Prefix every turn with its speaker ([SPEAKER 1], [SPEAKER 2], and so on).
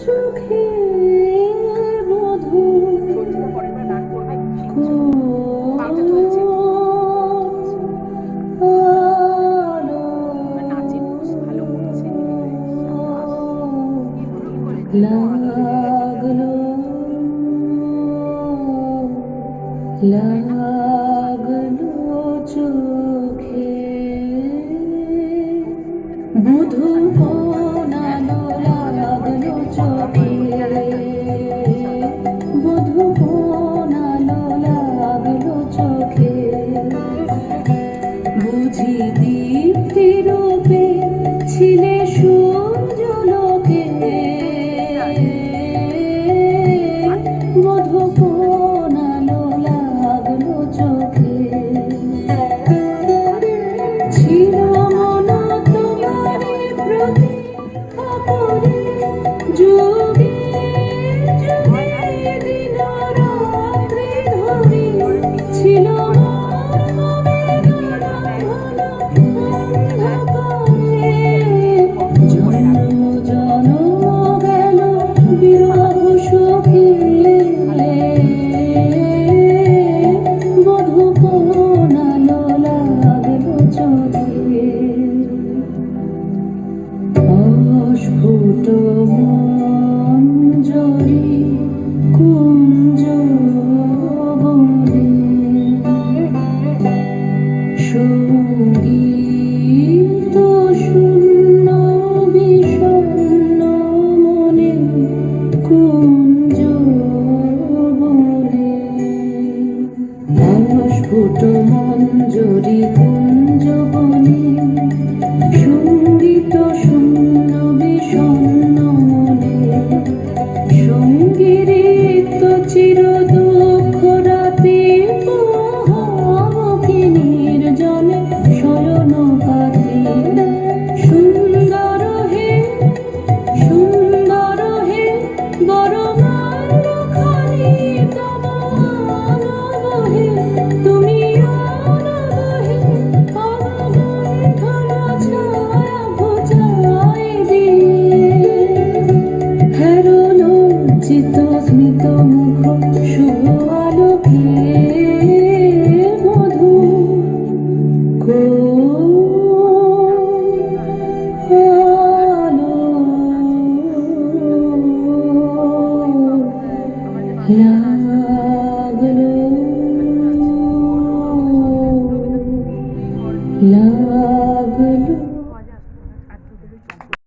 [SPEAKER 1] চোখে মধু লাগল। লাগল চোখে বুঝি দীপ্তি স্ফুট মঞ্জরি কুঞ্জ বনে সংগীত শূন্য বিষণ্ণ মনে। সংগীত চির দুঃখরাতে নির্জনে শয়ন লজ্জিত স্মিত মুখ শুভ আলোকে মধু? লাগল। লাগল।